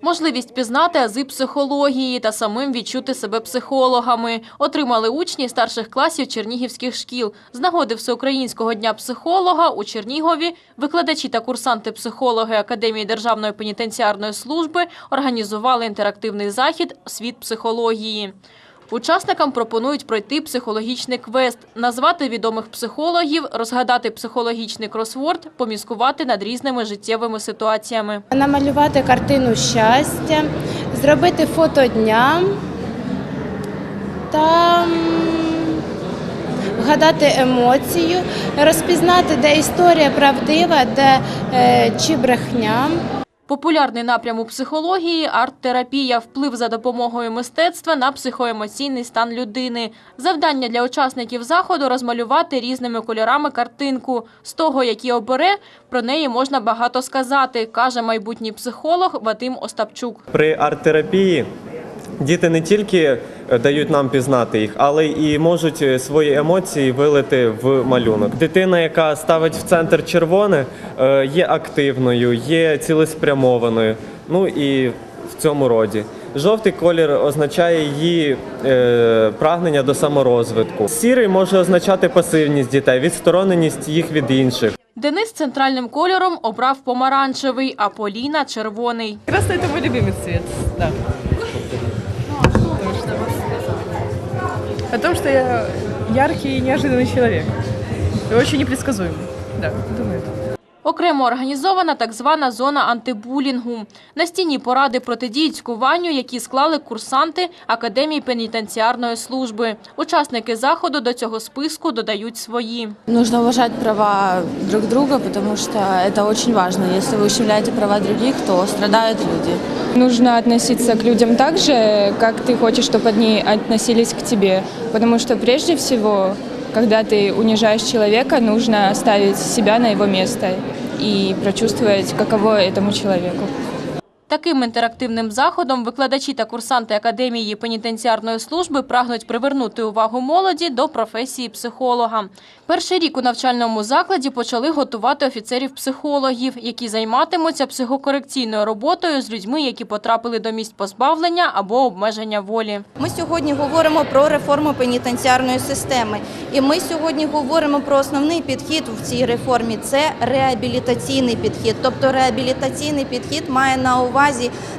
Можливість пізнати ази психології та самим відчути себе психологами отримали учні старших класів чернігівських шкіл. З нагоди Всеукраїнського дня психолога у Чернігові викладачі та курсанти психологи Академії Державної пенітенціарної служби організували інтерактивний захід «Світ психології». Учасникам пропонують пройти психологічний квест, назвати відомих психологів, розгадати психологічний кросворд, поміскувати над різними життєвими ситуаціями. намалювати картину щастя, зробити фото дня та вгадати емоцію, розпізнати, де історія правдива, де е, чи брехня. Популярний напрям у психології – арт-терапія, вплив за допомогою мистецтва на психоемоційний стан людини. Завдання для учасників заходу – розмалювати різними кольорами картинку. З того, які обере, про неї можна багато сказати, каже майбутній психолог Вадим Остапчук. При арт-терапії діти не тільки дають нам пізнати їх, але і можуть е, свої емоції вилити в малюнок. Дитина, яка ставить в центр червоне, е, є активною, є цілеспрямованою. Ну і в цьому роді. Жовтий колір означає її е, прагнення до саморозвитку. Сірий може означати пасивність дітей, відстороненість їх від інших. Денис центральним кольором обрав помаранчевий, а Поліна – червоний. Красный это мой любимый цвет, да. О том, что я яркий и неожиданный человек. И очень непредсказуемый. Да, думаю. Окремо організована так звана зона антибулінгу. На стіні поради протидії цькуванню, які склали курсанти Академії пенітенціарної служби. Учасники заходу до цього списку додають свої. Нужно уважать права друг друга, потому что это очень важно. Если вы ущемляете права других, то страдают люди. Нужно относиться к людям так же, как ты хочешь, чтобы они относились к тебе. Потому что прежде всего, когда ты унижаешь человека, нужно ставить себя на его место и прочувствовать, каково этому человеку. Таким інтерактивним заходом викладачі та курсанти Академії пенітенціарної служби прагнуть привернути увагу молоді до професії психолога. Перший рік у навчальному закладі почали готувати офіцерів-психологів, які займатимуться психокорекційною роботою з людьми, які потрапили до місць позбавлення або обмеження волі. Ми сьогодні говоримо про реформу пенітенціарної системи, і ми сьогодні говоримо про основний підхід в цій реформі це реабілітаційний підхід. Тобто реабілітаційний підхід має на увазі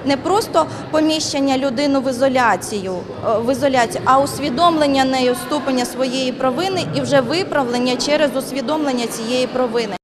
не просто поміщення людини в ізоляцію, е, в ізоляцію, а усвідомлення нею ступеня своєї провини і вже виправлення через усвідомлення цієї провини.